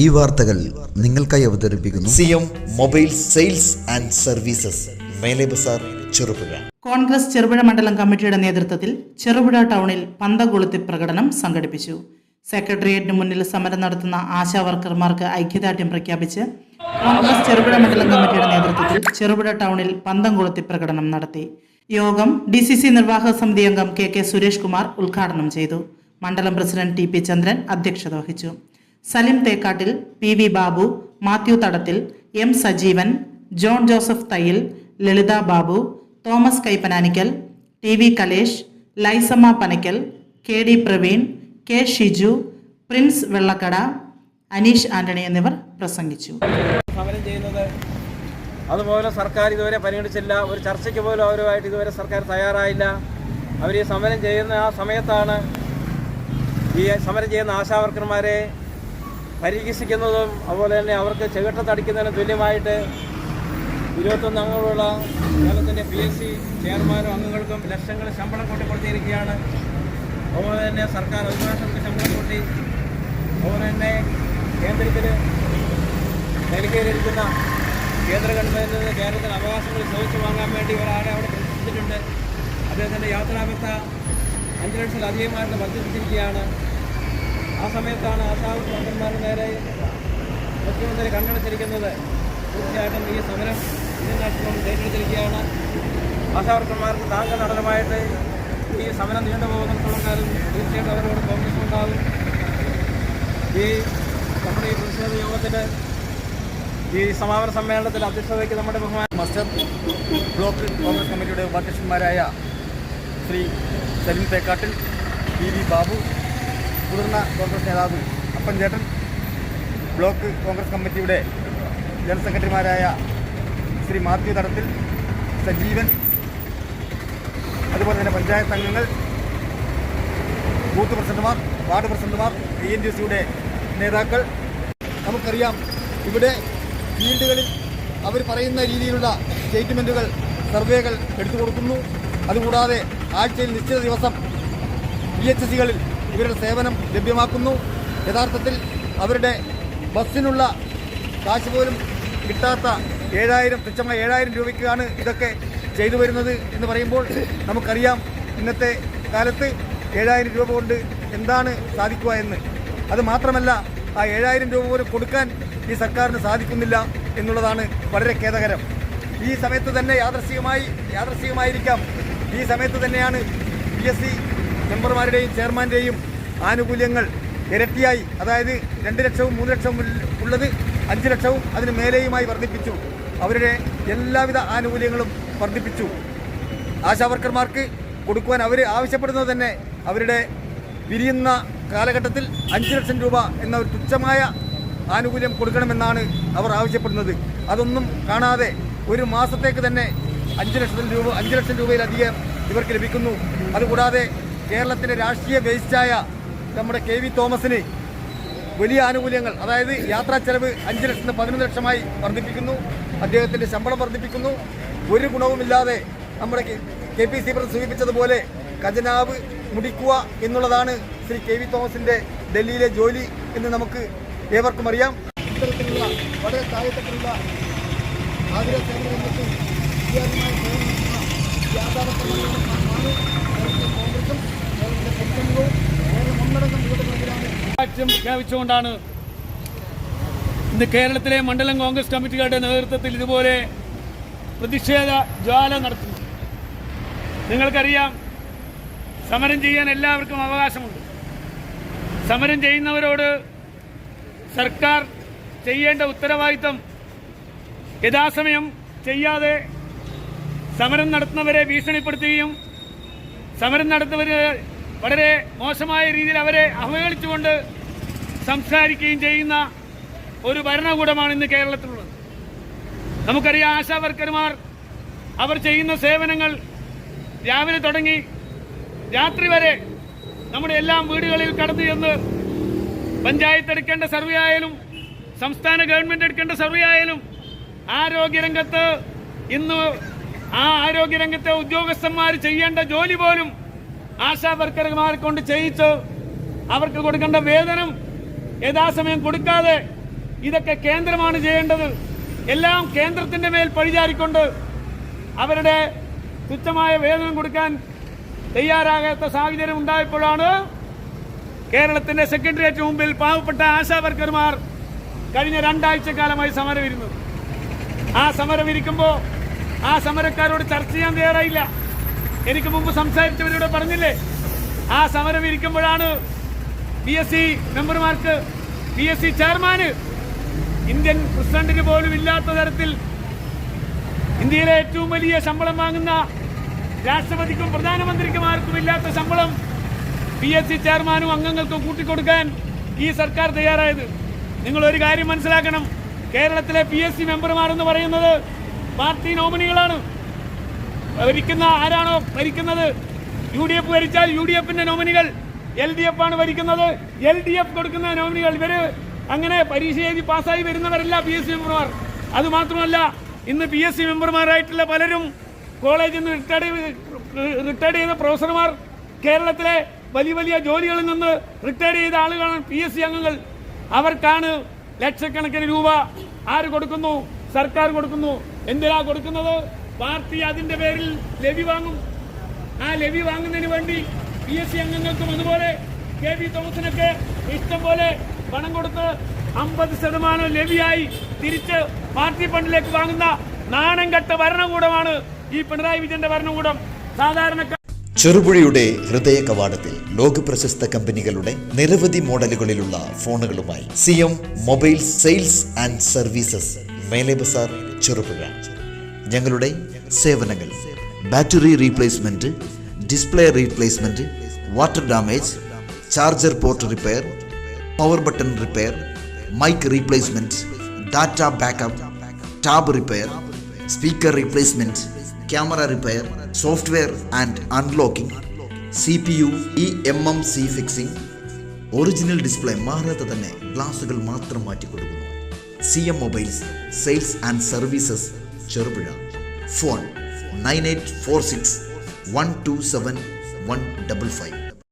ഈ വാർത്തകൾ നിങ്ങൾക്കായി അവതരിപ്പിക്കുന്നു. C M mobile sales and services Mele Bazar Cherupuzha Congress Cherupuzha മണ്ഡലം കമ്മിറ്റിയുടെ നേതൃത്വത്തിൽ ചെറുപുഴ ടൗണിൽ പന്തകൊളുത്തി പ്രകടനം സംഘടിപ്പിച്ചു. സെക്രട്ടേറിയറ്റിന് മുന്നിൽ സമരം നടത്തുന്ന ആശാ വർക്കർമാർക്ക് ഐക്യദാർഢ്യം പ്രഖ്യാപിച്ച് കോൺഗ്രസ് ചെറുപുഴ മണ്ഡലം കമ്മിറ്റിയുടെ നേതൃത്വത്തിൽ ചെറുപുഴ ടൗണിൽ പന്തം കൊളുത്തി പ്രകടനം നടത്തി. യോഗം ഡി സി സി നിർവാഹക സമിതി അംഗം കെ കെ സുരേഷ് കുമാർ ഉദ്ഘാടനം ചെയ്തു. മണ്ഡലം പ്രസിഡന്റ് ടി പി ചന്ദ്രൻ അധ്യക്ഷത വഹിച്ചു. Salim Thekkattil P V Babu Mathew Thadathil M Sajeevan John Joseph Thayyil Lalitha Babu Thomas Kaippananikkal T V Kalesh Lissamma Panakkal K D Praveen K Shiju Prince Vellakkada Aneesh Antony എന്നിവർ പ്രസംഗിച്ചു. സമരം ചെയ്യുന്നത് അതുപോലെ സർക്കാർ ഇതുവരെ പരിഗണിച്ചില്ല. ഒരു ചർച്ചയ്ക്ക് പോലും അവരുമായിട്ട് ഇതുവരെ സർക്കാർ തയ്യാറായില്ല. അവർ ഈ സമരം ചെയ്യുന്ന ആ സമയത്താണ് ഈ സമരം ചെയ്യുന്ന ആശാവർക്കർമാരെ പരിഹസിക്കുന്നതും അതുപോലെ തന്നെ അവർക്ക് ചെകിട്ടത്തടിക്കുന്നതിന് തുല്യമായിട്ട് ഇരുപത്തൊന്ന് അംഗങ്ങളുള്ള കേരളത്തിന്റെ പി എസ് സി ചെയർമാനും അംഗങ്ങൾക്കും ലക്ഷങ്ങൾ ശമ്പളം കൂട്ടിക്കൊടുത്തിരിക്കുകയാണ് അതുപോലെ തന്നെ സർക്കാർ അഭിഭാഷകർക്ക് ശമ്പളം കൂട്ടി അതുപോലെ തന്നെ കേന്ദ്രത്തിൽ ഡൽഹിയിലിരിക്കുന്ന കേന്ദ്ര ഗവൺമെന്റിൽ നിന്ന് കേരളത്തിന് അവകാശങ്ങൾ ചോദിച്ചു വാങ്ങാൻ വേണ്ടി ഒരാളെ അവിടെ പ്രതിഷ്ഠിച്ചിട്ടുണ്ട് അദ്ദേഹത്തിന്റെ യാത്രാബത്ത അഞ്ച് ലക്ഷത്തിലധികമായിട്ട് വർദ്ധിപ്പിച്ചിരിക്കുകയാണ്. ആ സമയത്താണ് ആശാവ് പ്രവർത്തകന്മാരുടെ നേരെ മുഖ്യമന്ത്രി കണ്ണടച്ചിരിക്കുന്നത്. തീർച്ചയായിട്ടും ഈ സമരം ഇതിനകത്തും ഏറ്റെടുത്തിരിക്കുകയാണ്. ആശാവർക്കന്മാർക്ക് താങ്ക നടനമായിട്ട് ഈ സമരം നീണ്ടുപോകുന്നിടത്തോളം കാലം തീർച്ചയായിട്ടും അവരോട് കോൺഗ്രസ് ഉണ്ടാകും ഈ നമ്മുടെ ഈ പ്രതിഷേധ യോഗത്തിന് ഈ സമാപന സമ്മേളനത്തിൽ അധ്യക്ഷത വഹിക്കുന്ന നമ്മുടെ ബഹുമാന മസ്റ്റർ ബ്ലോക്ക് കോൺഗ്രസ് കമ്മിറ്റിയുടെ ഉപാധ്യക്ഷന്മാരായ ശ്രീ സലിം തേക്കാട്ടിൽ പി ബാബു മുതിർന്ന കോൺഗ്രസ് നേതാവ് അപ്പൻ ചേട്ടൻ ബ്ലോക്ക് കോൺഗ്രസ് കമ്മിറ്റിയുടെ ജനറൽ സെക്രട്ടറിമാരായ ശ്രീ മാത്യു തടത്തിൽ സജീവൻ അതുപോലെ തന്നെ പഞ്ചായത്ത് അംഗങ്ങൾ ബൂത്ത് പ്രസിഡന്റുമാർ വാർഡ് പ്രസിഡന്റുമാർ ഐ എൻ ഡി സിയുടെ നേതാക്കൾ. നമുക്കറിയാം ഇവിടെ ഫീൽഡുകളിൽ അവർ പറയുന്ന രീതിയിലുള്ള സ്റ്റേറ്റ്മെന്റുകൾ സർവേകൾ എടുത്തു കൊടുക്കുന്നു അതുകൂടാതെ ആഴ്ചയിൽ നിശ്ചിത ദിവസം പി എച്ച് സികളിൽ ഇവരുടെ സേവനം ലഭ്യമാക്കുന്നു. യഥാർത്ഥത്തിൽ അവരുടെ ബസ്സിനുള്ള കാശ് പോലും കിട്ടാത്ത ഏഴായിരം തുച്ഛമായ ഏഴായിരം രൂപയ്ക്കാണ് ഇതൊക്കെ ചെയ്തു വരുന്നത് എന്ന് പറയുമ്പോൾ നമുക്കറിയാം ഇന്നത്തെ കാലത്ത് ഏഴായിരം രൂപ കൊണ്ട് എന്താണ് സാധിക്കുക എന്ന്. അത് മാത്രമല്ല ആ ഏഴായിരം രൂപ പോലും കൊടുക്കാൻ ഈ സർക്കാരിന് സാധിക്കുന്നില്ല എന്നുള്ളതാണ് വളരെ ഖേദകരം. ഈ സമയത്ത് തന്നെ യാദർശികമായി യാദർശികമായിരിക്കാം ഈ സമയത്ത് തന്നെയാണ് പി എസ് സി മെമ്പർമാരുടെയും ചെയർമാന്റെയും ആനുകൂല്യങ്ങൾ ഇരട്ടിയായി. അതായത് രണ്ട് ലക്ഷവും മൂന്ന് ലക്ഷവും ഉള്ളത് അഞ്ച് ലക്ഷവും അതിന് മേലെയുമായി വർദ്ധിപ്പിച്ചു. അവരുടെ എല്ലാവിധ ആനുകൂല്യങ്ങളും വർദ്ധിപ്പിച്ചു. ആശാവർക്കർമാർക്ക് കൊടുക്കുവാൻ അവർ ആവശ്യപ്പെടുന്നത് തന്നെ അവരുടെ വിരിയുന്ന കാലഘട്ടത്തിൽ അഞ്ച് ലക്ഷം രൂപ എന്ന ഒരു തുച്ഛമായ ആനുകൂല്യം കൊടുക്കണമെന്നാണ് അവർ ആവശ്യപ്പെടുന്നത്. അതൊന്നും കാണാതെ ഒരു മാസത്തേക്ക് തന്നെ അഞ്ച് ലക്ഷത്തിൽ രൂപ അഞ്ച് ലക്ഷം രൂപയിലധികം ഇവർക്ക് ലഭിക്കുന്നു. അതുകൂടാതെ കേരളത്തിലെ രാഷ്ട്രീയ വേസ്റ്റായ നമ്മുടെ കെ വി തോമസിന് വലിയ ആനുകൂല്യങ്ങൾ അതായത് യാത്രാ ചെലവ് അഞ്ച് ലക്ഷത്തിന് പതിനൊന്ന് ലക്ഷമായി വർദ്ധിപ്പിക്കുന്നു അദ്ദേഹത്തിന്റെ ശമ്പളം വർദ്ധിപ്പിക്കുന്നു. ഒരു ഗുണവുമില്ലാതെ നമ്മുടെ കെ പി സി പ്രസിഡന്റ് സൂചിപ്പിച്ചതുപോലെ ഖജനാവ് മുടിക്കുക എന്നുള്ളതാണ് ശ്രീ കെ വി തോമസിന്റെ ഡൽഹിയിലെ ജോലി എന്ന് നമുക്ക് ഏവർക്കും അറിയാം. ഇത്തരത്തിലുള്ള വളരെ താഴെത്തട്ടിലുള്ള ആഗ്രഹ സേവന രംഗത്ത് നടത്തുന്ന വ്യാപാരപ്രവർത്തനമാണ് കേരളത്തിലെ കോൺഗ്രസും കേരളത്തിലെ പൊതുജനവും കേരളം ഒന്നടങ്കം യുവജനത്തിലാണ് രാഷ്ട്രീയം പ്രഖ്യാപിച്ചുകൊണ്ടാണ് ഇന്ന് കേരളത്തിലെ മണ്ഡലം കോൺഗ്രസ് കമ്മിറ്റികളുടെ നേതൃത്വത്തിൽ ഇതുപോലെ പ്രതിഷേധ ജ്വാല നടത്തുന്നത്. നിങ്ങൾക്കറിയാം സമരം ചെയ്യാൻ എല്ലാവർക്കും അവകാശമുണ്ട്. സമരം ചെയ്യുന്നവരോട് സർക്കാർ ചെയ്യേണ്ട ഉത്തരവാദിത്തം യഥാസമയം ചെയ്യാതെ സമരം നടത്തുന്നവരെ ഭീഷണിപ്പെടുത്തുകയും സമരം നടത്തുന്നവരെ വളരെ മോശമായ രീതിയിൽ അവരെ അവഹേളിച്ചുകൊണ്ട് സംസാരിക്കുകയും ചെയ്യുന്ന ഒരു ഭരണകൂടമാണ് ഇന്ന് കേരളത്തിലുള്ളത്. നമുക്കറിയാം ആശാ വർക്കർമാർ അവർ ചെയ്യുന്ന സേവനങ്ങൾ രാവിലെ തുടങ്ങി രാത്രി വരെ നമ്മുടെ എല്ലാം വീടുകളിൽ കടന്നു ചെന്ന് പഞ്ചായത്ത് എടുക്കേണ്ട സർവേ ആയാലും സംസ്ഥാന ഗവൺമെന്റ് എടുക്കേണ്ട സർവേ ആയാലും ആരോഗ്യരംഗത്ത് ഇന്ന് ആ ആരോഗ്യരംഗത്തെ ഉദ്യോഗസ്ഥന്മാർ ചെയ്യേണ്ട ജോലി പോലും ആശാ വർക്കർമാരെ കൊണ്ട് ചെയ്യിച്ച് അവർക്ക് കൊടുക്കേണ്ട വേതനം യഥാസമയം കൊടുക്കാതെ ഇതൊക്കെ കേന്ദ്രമാണ് ചെയ്യേണ്ടത്. എല്ലാം കേന്ദ്രത്തിന്റെ മേൽ പഴിചാരിക്കൊണ്ട് അവരുടെ തുച്ഛമായ വേതനം കൊടുക്കാൻ തയ്യാറാകാത്ത സാഹചര്യം ഉണ്ടായപ്പോഴാണ് കേരളത്തിന്റെ സെക്രട്ടേറിയറ്റ് മുമ്പിൽ പാവപ്പെട്ട ആശാവർക്കർമാർ കഴിഞ്ഞ രണ്ടാഴ്ച കാലമായി സമരം ഇരുന്നത് ആ സമരം ഇരിക്കുമ്പോൾ ആ സമരക്കാരോട് ചർച്ച ചെയ്യാൻ തയ്യാറായില്ല. എനിക്ക് മുമ്പ് സംസാരിച്ചവരോട് പറഞ്ഞില്ലേ? ആ സമരം ഇരിക്കുമ്പോഴാണ് പി എസ് സി മെമ്പർമാർക്ക് പി എസ് സി ചെയർമാന് ഇന്ത്യൻ പ്രസിഡന്റിന് പോലും ഇല്ലാത്ത തരത്തിൽ ഇന്ത്യയിലെ ഏറ്റവും വലിയ ശമ്പളം വാങ്ങുന്ന രാഷ്ട്രപതിക്കും പ്രധാനമന്ത്രിക്കുമാർക്കും ഇല്ലാത്ത ശമ്പളം പി എസ് സി ചെയർമാനും അംഗങ്ങൾക്കും കൂട്ടിക്കൊടുക്കാൻ ഈ സർക്കാർ തയ്യാറായത്. നിങ്ങൾ ഒരു കാര്യം മനസ്സിലാക്കണം. കേരളത്തിലെ പി എസ് സി മെമ്പർമാർ എന്ന് പറയുന്നത് പാർട്ടി നോമിനികളാണ് ഭരിക്കുന്ന ആരാണോ ഭരിക്കുന്നത്? യു ഡി എഫ് ഭരിച്ചാൽ യു ഡി എഫിന്റെ നോമിനികൾ എൽ ഡി എഫ് ആണ് ഭരിക്കുന്നത്. എൽ ഡി എഫ് കൊടുക്കുന്ന നോമിനികൾ ഇവർ അങ്ങനെ പരീക്ഷ എഴുതി പാസ്സായി വരുന്നവരല്ല പി എസ് സി മെമ്പർമാർ അത് മാത്രമല്ല ഇന്ന് പി എസ് സി മെമ്പർമാരായിട്ടുള്ള പലരും കോളേജിൽ നിന്ന് റിട്ടയർഡ് റിട്ടയർഡ് ചെയ്ത പ്രൊഫസർമാർ കേരളത്തിലെ വലിയ വലിയ ജോലികളിൽ നിന്ന് റിട്ടയർഡ് ചെയ്ത ആളുകളാണ് പി എസ് സി അംഗങ്ങൾ. അവർക്കാണ് ലക്ഷക്കണക്കിന് രൂപ ആര് കൊടുക്കുന്നു? സർക്കാർ കൊടുക്കുന്നു. എന്തിനാ കൊടുക്കുന്നത്? പാർട്ടി അതിന്റെ പേരിൽ ലവി വാങ്ങും. ആ ലവി വാങ്ങുന്നതിന് വേണ്ടി പി എസ് സി അംഗങ്ങൾക്കും അതുപോലെ കെ വി തോമസിനൊക്കെ ഇഷ്ടം പോലെ പണം കൊടുത്ത് അമ്പത് ശതമാനം ലവിയായി തിരിച്ച് പാർട്ടി ഫണ്ടിലേക്ക് വാങ്ങുന്ന നാണം കെട്ട ഭരണകൂടമാണ് ഈ പിണറായി വിജയന്റെ ഭരണകൂടം. സാധാരണക്കാർ ചെറുപുഴയുടെ ഹൃദയ കവാടത്തിൽ ലോക പ്രശസ്ത കമ്പനികളുടെ നിരവധി മോഡലുകളിലുള്ള ഫോണുകളുമായി C M mobile sales and services Mele Bazar Cherupuzha. ഞങ്ങളുടെ സേവനങ്ങൾ. Battery replacement display replacement water damage charger port repair power button repair mic replacement data backup tab repair speaker replacement camera repair software and unlocking C P U E M M C fixing original display മാറാതെ തന്നെ ഗ്ലാസുകൾ മാത്രം മാറ്റി കൊടുക്കുന്നു C M mobiles sales and services Cherupuzha. Phone nine eight four six one two seven one double five